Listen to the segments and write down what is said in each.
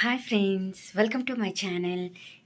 Hi friends welcome to my channel.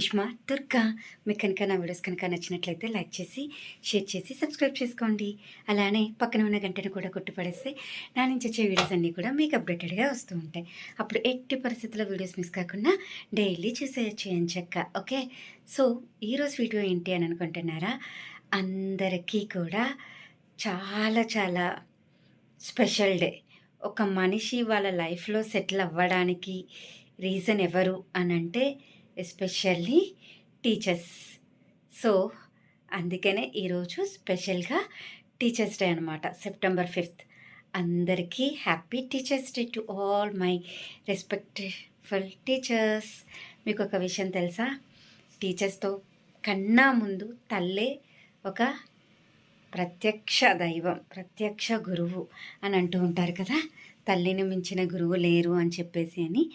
ISmart Durga. మీకు కనుక నా వీడియోస్ కనుక నచ్చినట్లయితే లైక్ చేసి షేర్ చేసి సబ్స్క్రైబ్ చేసుకోండి. అలానే పక్కన ఉన్న గంటను కూడా కొట్టుపడేస్తే నా నుంచి వచ్చే వీడియోస్ అన్నీ కూడా మీకు అప్డేటెడ్గా వస్తూ ఉంటాయి. అప్పుడు ఎట్టి పరిస్థితుల్లో వీడియోస్ మిస్ కాకుండా డైలీ చూసేయచ్చు అని చెక్క ఓకే? సో ఈరోజు వీడియో ఏంటి అని అనుకుంటున్నారా? అందరికీ కూడా చాలా చాలా స్పెషల్ డే. ఒక మనిషి వాళ్ళ లైఫ్లో సెటిల్ అవ్వడానికి రీజన్ ఎవరు అని అంటే ఎస్పెషల్లీ టీచర్స్. సో అందుకనే ఈరోజు స్పెషల్గా టీచర్స్ డే అనమాట సెప్టెంబర్ ఫిఫ్త్. అందరికీ happy teachers day to all my respectful teachers. మీకు ఒక విషయం తెలుసా? టీచర్స్తో కన్నా ముందు తల్లే ఒక ప్రత్యక్ష దైవం ప్రత్యక్ష గురువు అని అంటూ ఉంటారు కదా? తల్లిని మించిన గురువు లేరు అని చెప్పేసి అని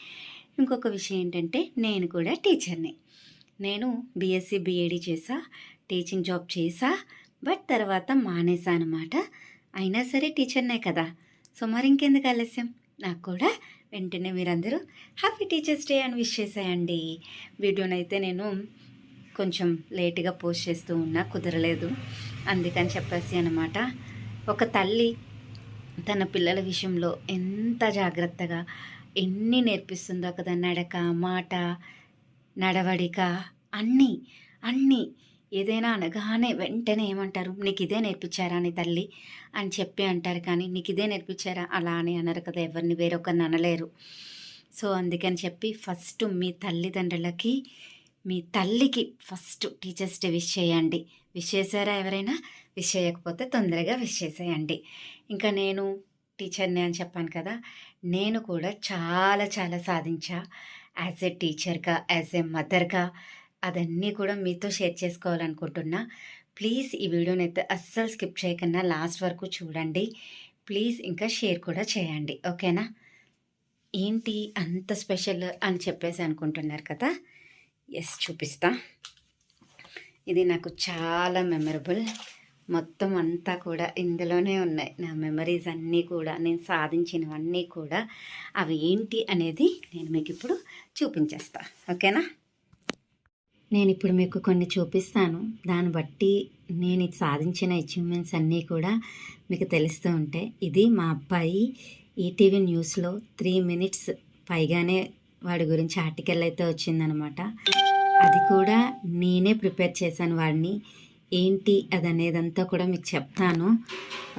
ఇంకొక విషయం ఏంటంటే నేను కూడా టీచర్ని. నేను బీఎస్సీ బీఏడీ చేసా టీచింగ్ జాబ్ చేసా బట్ తర్వాత మానేసా అనమాట అయినా సరే టీచర్నే కదా. సో మరి ఇంకెందుకు ఆలస్యం? నాకు కూడా వెంటనే మీరందరూ హ్యాపీ టీచర్స్ డే అని విష్ చేసేయండి. వీడియోనైతే నేను కొంచెం లేట్గా పోస్ట్ చేస్తూ ఉన్నా కుదరలేదు. అందుకని చెప్పేసి అనమాట ఒక తల్లి తన పిల్లల విషయంలో ఎంత జాగ్రత్తగా ఎన్ని నేర్పిస్తుందో కదా నడక మాట నడవడిక అన్నీ అన్నీ. ఏదైనా అనగానే వెంటనే ఏమంటారు నీకు ఇదే నేర్పించారా అని తల్లి? అని చెప్పి అంటారు కానీ నీకు ఇదే నేర్పించారా? అలా అని అనరు కదా ఎవరిని వేరొకరిని అనలేరు. సో అందుకని చెప్పి ఫస్ట్ మీ తల్లిదండ్రులకి మీ తల్లికి ఫస్ట్ టీచర్స్ డే విష్ చేయండి. విష్ చేశారా ఎవరైనా? విష్ చేయకపోతే తొందరగా విష్ చేసేయండి. ఇంకా నేను టీచర్ని అని చెప్పాను కదా నేను కూడా చాలా చాలా సాధించా. యాజ్ ఎ టీచర్గా యాజ్ ఎ మదర్గా అదన్నీ కూడా మీతో షేర్ చేసుకోవాలనుకుంటున్నా. ప్లీజ్ ఈ వీడియోని అయితే అస్సలు స్కిప్ చేయకుండా లాస్ట్ వరకు చూడండి. ప్లీజ్ ఇంకా షేర్ కూడా చేయండి. ఓకేనా? ఏంటి అంత స్పెషల్ అని చెప్పేసి అనుకుంటున్నారు కదా? ఎస్ చూపిస్తా. ఇది నాకు చాలా మెమరబుల్. మొత్తం అంతా కూడా ఇందులోనే ఉన్నాయి. నా మెమరీస్ అన్నీ కూడా నేను సాధించినవన్నీ కూడా. అవి ఏంటి అనేది నేను మీకు ఇప్పుడు చూపించేస్తా. ఓకేనా? నేను ఇప్పుడు మీకు కొన్ని చూపిస్తాను. దాన్ని బట్టి నేను సాధించిన అచీవ్మెంట్స్ అన్నీ కూడా మీకు తెలుస్తూ ఉంటాయి ఇది మా అబ్బాయి ఈటీవీ న్యూస్లో త్రీ మినిట్స్ పైగానే వాడి గురించి ఆర్టికల్ అయితే వచ్చిందనమాట. అది కూడా నేనే ప్రిపేర్ చేశాను వాడిని. ఏంటి అదనేదంతా కూడా మీకు చెప్తాను.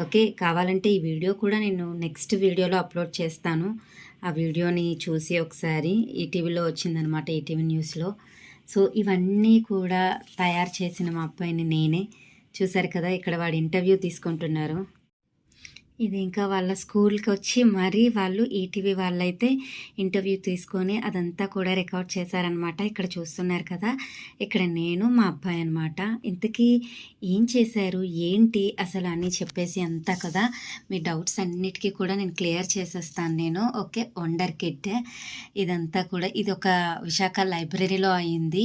ఓకే? కావాలంటే ఈ వీడియో కూడా నేను నెక్స్ట్ వీడియోలో అప్లోడ్ చేస్తాను. ఆ వీడియోని చూసి ఒకసారి ఈటీవీలో వచ్చిందనమాట ఈటీవీ న్యూస్లో. సో ఇవన్నీ కూడా తయారు చేసిన మా అబ్బాయిని నేనే. చూసారు కదా ఇక్కడ వాడు ఇంటర్వ్యూ తీసుకుంటున్నారు. ఇది ఇంకా వాళ్ళ స్కూల్కి వచ్చి మరీ వాళ్ళు ఈటీవీ వాళ్ళైతే ఇంటర్వ్యూ తీసుకొని అదంతా కూడా రికార్డ్ చేశారనమాట ఇక్కడ చూస్తున్నారు కదా ఇక్కడ నేను మా అబ్బాయి అనమాట ఇంతకీ ఏం చేశారు ఏంటి అసలు అని చెప్పేసి అంతా కదా మీ డౌట్స్ అన్నిటికీ కూడా నేను క్లియర్ చేసేస్తాను నేను. Okay wonder kit. ఇదంతా కూడా ఇది ఒక విశాఖ లైబ్రరీలో అయింది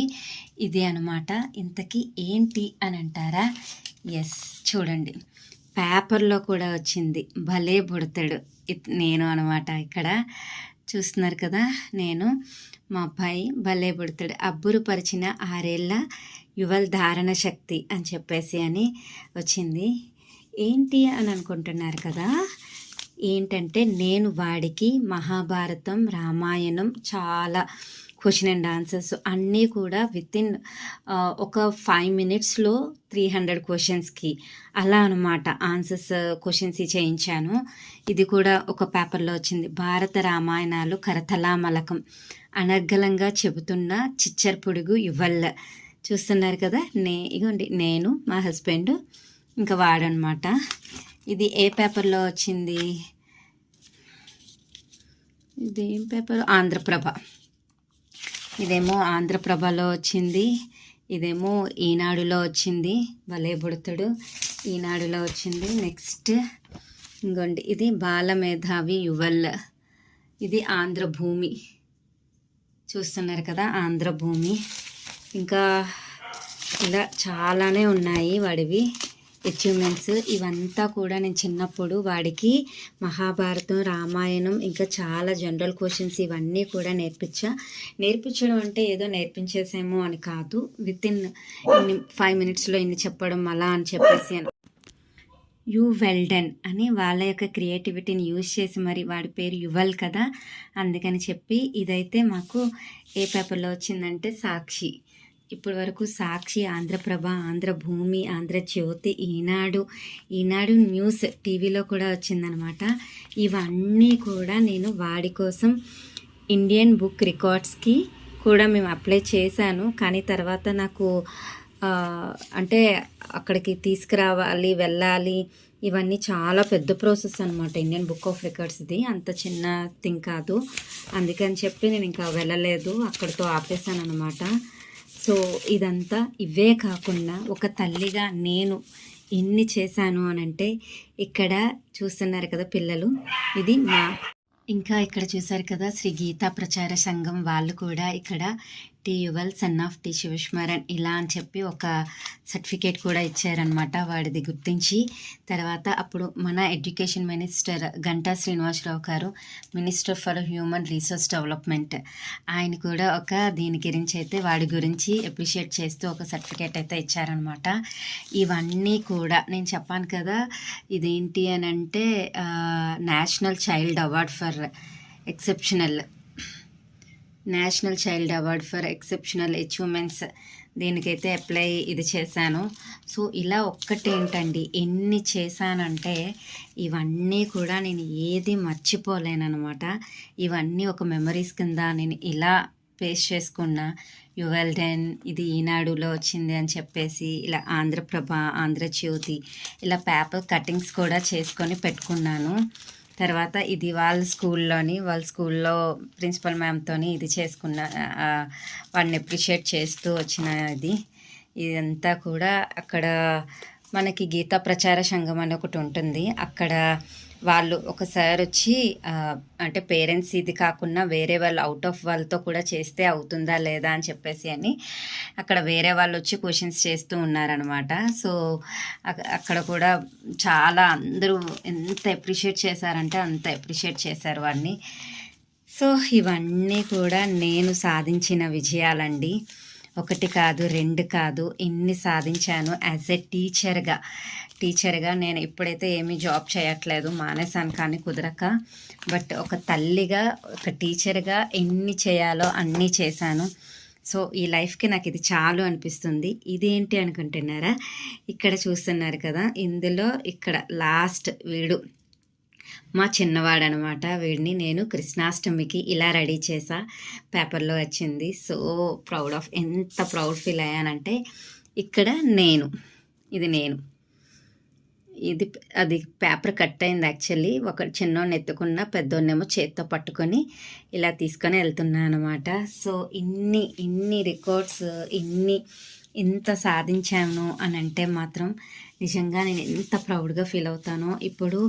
ఇది అనమాట ఇంతకీ ఏంటి అని అంటారా? ఎస్ చూడండి. పేపర్లో కూడా వచ్చింది. భలే పుడతాడు. నేను అనమాట ఇక్కడ చూస్తున్నారు కదా నేను మా అబ్బాయి భలే బుడతాడు అబ్బురుపరిచిన ఆరేళ్ళ యువల్ ధారణ శక్తి అని చెప్పేసి అని వచ్చింది. ఏంటి అని అనుకుంటున్నారు కదా ఏంటంటే నేను వాడికి మహాభారతం రామాయణం చాలా క్వశ్చన్ అండ్ ఆన్సర్స్ అన్నీ కూడా విత్ ఇన్ ఒక ఫైవ్ మినిట్స్లో త్రీ హండ్రెడ్ క్వశ్చన్స్కి అలా అనమాట ఆన్సర్స్ క్వశ్చన్స్ చేయించాను. ఇది కూడా ఒక పేపర్లో వచ్చింది. భారత రామాయణాలు కరతలామలకం. అనర్గలంగా చెబుతున్న చిచ్చర్ పొడుగు ఇవ్వల్ల. చూస్తున్నారు కదా? నే ఇగోండి. నేను మా హస్బెండ్ ఇంకా వాడనమాట ఇది ఏ పేపర్లో వచ్చింది? ఇది ఏం పేపర్ ఆంధ్రప్రభ. ఇదేమో ఆంధ్రప్రభలో వచ్చింది. ఇదేమో ఈనాడులో వచ్చింది. భలే బుడతడు. ఈనాడులో వచ్చింది. నెక్స్ట్ ఇంకోండి ఇది బాలమేధావి యువల్. ఇది ఆంధ్రభూమి. చూస్తున్నారు కదా ఆంధ్రభూమి. ఇంకా ఇలా చాలానే ఉన్నాయి వాడివి. అచీవ్మెంట్స్ ఇవంతా కూడా నేను చిన్నప్పుడు వాడికి మహాభారతం రామాయణం ఇంకా చాలా జనరల్ క్వశ్చన్స్ ఇవన్నీ కూడా నేర్పించా. నేర్పించడం అంటే ఏదో నేర్పించేసేమో అని కాదు. విత్ ఇన్ ఇన్ని ఫైవ్ మినిట్స్లో ఇన్ని చెప్పడం అలా అని చెప్పేసి అని. యూ వెల్డన్ అని వాళ్ళ యొక్క క్రియేటివిటీని యూజ్ చేసి మరి వాడి పేరు యువల్ కదా అందుకని చెప్పి ఇదైతే మాకు ఏ పేపర్లో వచ్చిందంటే సాక్షి. ఇప్పటి వరకు సాక్షి ఆంధ్రప్రభ ఆంధ్రభూమి ఆంధ్రజ్యోతి ఈనాడు ఈనాడు న్యూస్ టీవీలో కూడా వచ్చిందనమాట. ఇవన్నీ కూడా నేను వాడి కోసం ఇండియన్ బుక్ రికార్డ్స్కి కూడా మేము అప్లై చేశాను. కానీ తర్వాత నాకు అంటే అక్కడికి తీసుకురావాలి వెళ్ళాలి ఇవన్నీ చాలా పెద్ద ప్రాసెస్ అనమాట ఇండియన్ బుక్ ఆఫ్ రికార్డ్స్ది. అంత చిన్న థింగ్ కాదు. అందుకని చెప్పి నేను ఇంకా వెళ్ళలేదు. అక్కడితో ఆపేసాను అనమాట సో ఇదంతా ఇవే కాకుండా ఒక తల్లిగా నేను ఎన్ని చేశాను అని అంటే ఇక్కడ చూస్తున్నారు కదా పిల్లలు ఇది మా ఇంకా ఇక్కడ చూశారు కదా శ్రీ గీతా ప్రచార సంఘం వాళ్ళు కూడా ఇక్కడ T Yuval son of T Shivasmaran ఇలా అని చెప్పి ఒక సర్టిఫికేట్ కూడా ఇచ్చారనమాట వాడిది గుర్తించి. తర్వాత అప్పుడు మన education minister Ganta Srinivasarao garu minister for human resource development ఆయన కూడా ఒక దీని గురించి అయితే వాడి గురించి అప్రిషియేట్ చేస్తూ ఒక సర్టిఫికేట్ అయితే ఇచ్చారనమాట ఇవన్నీ కూడా నేను చెప్పాను కదా ఇదేంటి అని అంటే national child award for exceptional national child award for exceptional achievements. దీనికైతే అప్లై ఇది చేశాను. సో ఇలా ఒక్కటేంటండి ఎన్ని చేశానంటే ఇవన్నీ కూడా నేను ఏది మర్చిపోలేనమాట ఇవన్నీ ఒక మెమరీస్ కింద నేను ఇలా పేస్ చేసుకున్న యువెల్డెన్ ఇది ఈనాడులో వచ్చింది అని చెప్పేసి ఇలా ఆంధ్రప్రభ ఆంధ్రజ్యోతి ఇలా పేపర్ కటింగ్స్ కూడా చేసుకొని పెట్టుకున్నాను. తర్వాత ఇది వాళ్ళ స్కూల్లోని వాళ్ళ స్కూల్లో ప్రిన్సిపల్ మ్యామ్తోని ఇది చేసుకున్న వాడిని అప్రిషియేట్ చేస్తూ వచ్చిన ఇది. ఇదంతా కూడా అక్కడ మనకి గీతా ప్రచార సంఘం అని ఒకటి ఉంటుంది. అక్కడ వాళ్ళు ఒకసారి వచ్చి అంటే పేరెంట్స్ ఇది కాకుండా వేరే వాళ్ళు అవుట్ ఆఫ్ వాళ్ళతో కూడా చేస్తే అవుతుందా లేదా అని చెప్పేసి అని అక్కడ వేరే వాళ్ళు వచ్చి క్వశ్చన్స్ చేస్తూ ఉన్నారనమాట సో అక్కడ కూడా చాలా అందరూ ఎంత అప్రిషియేట్ చేశారంటే అంత అప్రిషియేట్ చేశారు వాడిని. సో ఇవన్నీ కూడా నేను సాధించిన విజయాలండి. ఒకటి కాదు రెండు కాదు ఇన్ని సాధించాను యాజ్ ఎ టీచర్గా టీచర్గా నేను ఇప్పుడైతే ఏమీ జాబ్ చేయట్లేదు మానేశాను కానీ కుదరక. బట్ ఒక తల్లిగా ఒక టీచర్గా ఎన్ని చేయాలో అన్నీ చేశాను. సో ఈ లైఫ్కి నాకు ఇది చాలు అనిపిస్తుంది. ఇదేంటి అనుకుంటున్నారా? ఇక్కడ చూస్తున్నారు కదా ఇందులో ఇక్కడ లాస్ట్ వీడు. మా చిన్నవాడనమాట వీడిని. నేను కృష్ణాష్టమికి ఇలా రెడీ చేసా. పేపర్లో వచ్చింది. సో ప్రౌడ్ ఆఫ్ ఎంత ప్రౌడ్ ఫీల్ అయ్యానంటే ఇక్కడ నేను. ఇది నేను. ఇది అది పేపర్ కట్ అయింది యాక్చువల్లీ. ఒక చిన్నోడిని ఎత్తుకున్న పెద్దోడినేమో చేత్తో పట్టుకొని ఇలా తీసుకొని వెళ్తున్నా అనమాట. సో ఇన్ని ఇన్ని రికార్డ్స్ ఇన్ని ఇంత సాధించాను అని అంటే మాత్రం నిజంగా నేను ఎంత ప్రౌడ్గా ఫీల్ అవుతానో ఇప్పుడు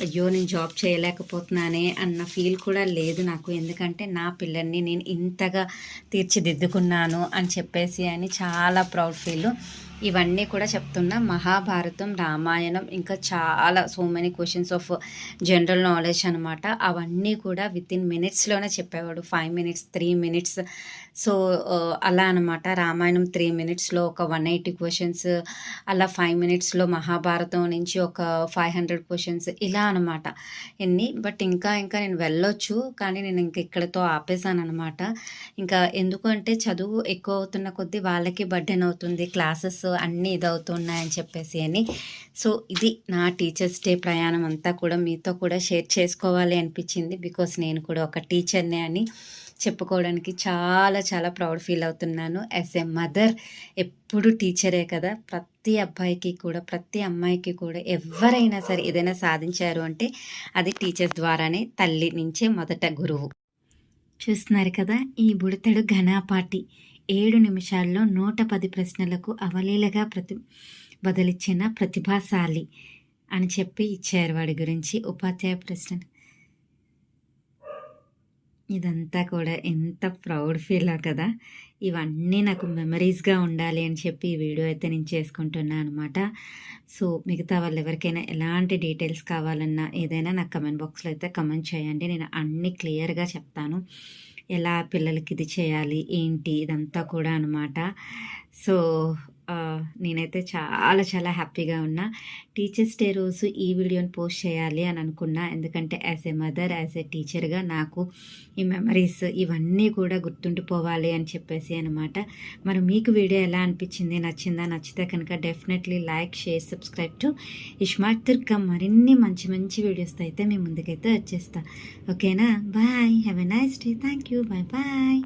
అయ్యో నేను జాబ్ చేయలేకపోతున్నానే అన్న ఫీల్ కూడా లేదు నాకు. ఎందుకంటే నా పిల్లల్ని నేను ఇంతగా తీర్చిదిద్దుకున్నాను అని చెప్పేసి అని చాలా ప్రౌడ్ ఫీల్ ఇవన్నీ కూడా చెప్తున్నా మహాభారతం రామాయణం ఇంకా చాలా so many questions of general knowledge అనమాట అవన్నీ కూడా విత్ ఇన్ మినిట్స్లోనే చెప్పేవాడు. Five minutes three minutes so అలా అనమాట రామాయణం త్రీ మినిట్స్లో ఒక వన్ ఎయిటీ క్వశ్చన్స్ అలా ఫైవ్ మినిట్స్లో మహాభారతం నుంచి ఒక ఫైవ్ హండ్రెడ్ క్వశ్చన్స్ ఇలా అనమాట ఎన్ని బట్ ఇంకా ఇంకా నేను వెళ్ళొచ్చు కానీ నేను ఇంక ఇక్కడతో ఆపేసాను అనమాట ఇంకా ఎందుకు అంటే చదువు ఎక్కువ అవుతున్న కొద్దీ వాళ్ళకి బర్డెన్ అవుతుంది క్లాసెస్ అన్నీ ఇదవుతున్నాయని చెప్పేసి అని. సో ఇది నా టీచర్స్ డే ప్రయాణం అంతా కూడా మీతో కూడా షేర్ చేసుకోవాలి అనిపించింది బికాస్ నేను కూడా ఒక టీచర్నే అని. చెప్పుకోవడానికి చాలా చాలా ప్రౌడ్ ఫీల్ అవుతున్నాను. యాజ్ ఎ మదర్ ఎప్పుడు టీచరే కదా ప్రతి అబ్బాయికి కూడా ప్రతి అమ్మాయికి కూడా ఎవరైనా సరే ఏదైనా సాధించారు అంటే అది టీచర్స్ ద్వారానే తల్లి నుంచే మొదట గురువు. చూస్తున్నారు కదా ఈ బుడతడు ఘనాపాటి ఏడు నిమిషాల్లో నూట పది ప్రశ్నలకు అవలీలగా ప్రతి బదులిచ్చిన ప్రతిభాశాలి అని చెప్పి ఇచ్చారు వాడి గురించి. ఉపాధ్యాయ ప్రశ్న. ఇదంతా కూడా ఎంత ప్రౌడ్ ఫీలా కదా? ఇవన్నీ నాకు మెమరీస్గా ఉండాలి అని చెప్పి ఈ వీడియో అయితే నేను చేసుకుంటున్నాను అనమాట సో మిగతా వాళ్ళు ఎవరికైనా ఎలాంటి డీటెయిల్స్ కావాలన్నా ఏదైనా నాకు కమెంట్ బాక్స్లో అయితే కమెంట్ చేయండి. నేను అన్నీ క్లియర్గా చెప్తాను. ఎలా పిల్లలకి ఇది చేయాలి? ఏంటి? ఇదంతా కూడా అనమాట సో నేనైతే చాలా చాలా హ్యాపీగా ఉన్నా. టీచర్స్ డే రోజు ఈ వీడియోని పోస్ట్ చేయాలి అని అనుకున్నా. ఎందుకంటే as a mother as a టీచర్గా నాకు ఈ మెమరీస్ ఇవన్నీ కూడా గుర్తుండిపోవాలి అని చెప్పేసి అనమాట మరి మీకు వీడియో ఎలా అనిపించింది? నచ్చిందా? నచ్చితే కనుక definitely like share subscribe to iSmart Durga మరిన్ని మంచి మంచి వీడియోస్తో అయితే మీ ముందుకైతే వచ్చేస్తా. ఓకేనా bye have a nice day thank you bye bye